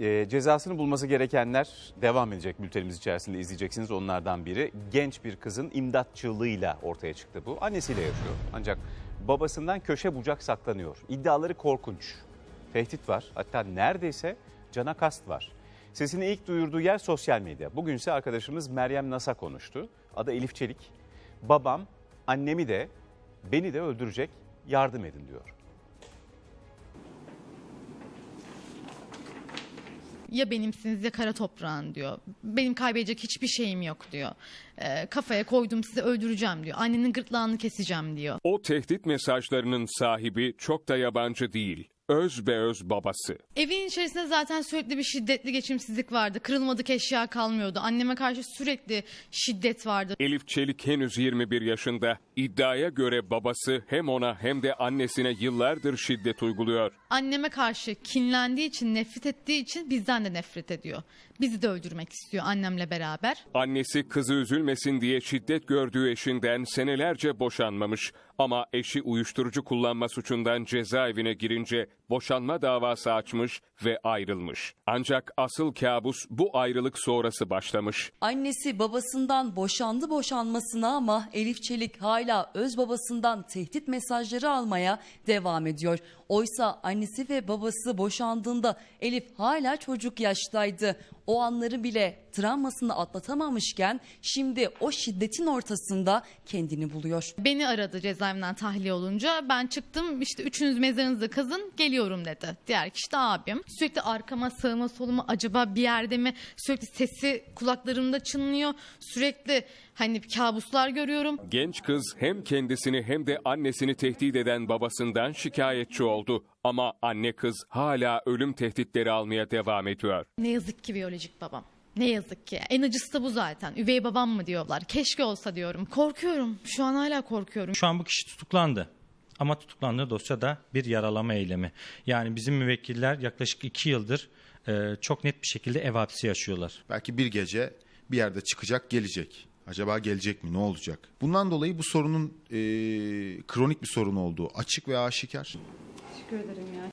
Ee, cezasını bulması gerekenler devam edecek bültenimiz içerisinde izleyeceksiniz. Onlardan biri genç bir kızın imdatçılığıyla ortaya çıktı bu. Annesiyle yaşıyor ancak babasından köşe bucak saklanıyor. İddiaları korkunç. Tehdit var hatta neredeyse cana kast var. Sesini ilk duyurduğu yer sosyal medya. Bugünse arkadaşımız Meryem Nasa konuştu. Adı Elif Çelik. Babam annemi de beni de öldürecek yardım edin diyor. Ya benimsiniz ya kara toprağın diyor. Benim kaybedecek hiçbir şeyim yok diyor. Ee, kafaya koydum sizi öldüreceğim diyor. Annenin gırtlağını keseceğim diyor. O tehdit mesajlarının sahibi çok da yabancı değil. Öz be öz babası. Evin içerisinde zaten sürekli bir şiddetli geçimsizlik vardı. Kırılmadık eşya kalmıyordu. Anneme karşı sürekli şiddet vardı. Elif Çelik henüz 21 yaşında. İddiaya göre babası hem ona hem de annesine yıllardır şiddet uyguluyor. Anneme karşı kinlendiği için, nefret ettiği için bizden de nefret ediyor. Bizi de öldürmek istiyor annemle beraber. Annesi kızı üzülmesin diye şiddet gördüğü eşinden senelerce boşanmamış. Ama eşi uyuşturucu kullanma suçundan cezaevine girince boşanma davası açmış ve ayrılmış. Ancak asıl kabus bu ayrılık sonrası başlamış. Annesi babasından boşandı boşanmasına ama Elif Çelik hala öz babasından tehdit mesajları almaya devam ediyor. Oysa annesi ve babası boşandığında Elif hala çocuk yaştaydı. O anları bile travmasını atlatamamışken şimdi o şiddetin ortasında kendini buluyor. Beni aradı cezaevinden tahliye olunca. Ben çıktım işte üçünüz mezarınızı kazın geliyorum dedi. Diğer kişi de abim. Sürekli arkama sağıma soluma acaba bir yerde mi? Sürekli sesi kulaklarımda çınlıyor. Sürekli hani kabuslar görüyorum. Genç kız hem kendisini hem de annesini tehdit eden babasından şikayetçi oldu. Ama anne kız hala ölüm tehditleri almaya devam ediyor. Ne yazık ki biyolojik babam. Ne yazık ki. En acısı da bu zaten. Üvey babam mı diyorlar. Keşke olsa diyorum. Korkuyorum. Şu an hala korkuyorum. Şu an bu kişi tutuklandı. Ama tutuklandığı dosyada bir yaralama eylemi. Yani bizim müvekkiller yaklaşık iki yıldır e, çok net bir şekilde ev hapsi yaşıyorlar. Belki bir gece bir yerde çıkacak gelecek. Acaba gelecek mi ne olacak? Bundan dolayı bu sorunun e, kronik bir sorun olduğu açık ve aşikar. Teşekkür ederim ya.